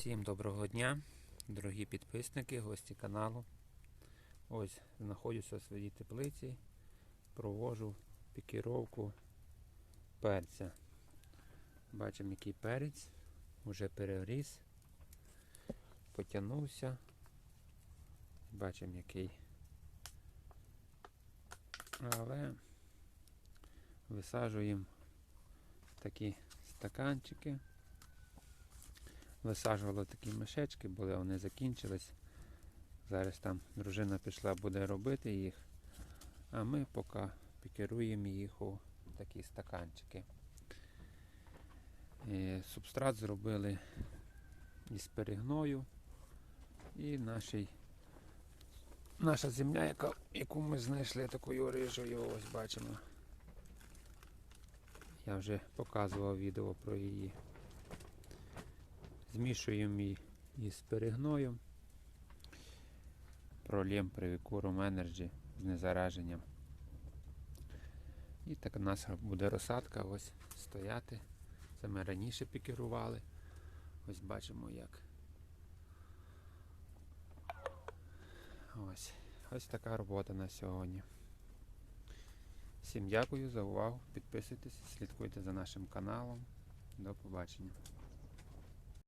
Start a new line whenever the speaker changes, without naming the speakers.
Всім доброго дня, дорогі підписники, гості каналу. Ось знаходжуся у своїй теплиці, провожу пікіровку перця. Бачимо, який перець, вже переріс, потягнувся. Бачимо, який. Але висаджуємо в такі стаканчики. Висаджували такі мішечки, були, вони закінчились. Зараз там дружина пішла, буде робити їх. А ми поки пікеруємо їх у такі стаканчики. І субстрат зробили із перегною. І нашій, наша земля, яка, яку ми знайшли такою рижою, ось бачимо. Я вже показував відео про її. Змішуємо її із перегноєм. Пролєм привікурум Energy з незараженням. І так у нас буде розсадка ось стояти. Це ми раніше пікерували. Ось бачимо як. Ось. Ось така робота на сьогодні. Всім дякую за увагу. Підписуйтесь, слідкуйте за нашим каналом. До побачення.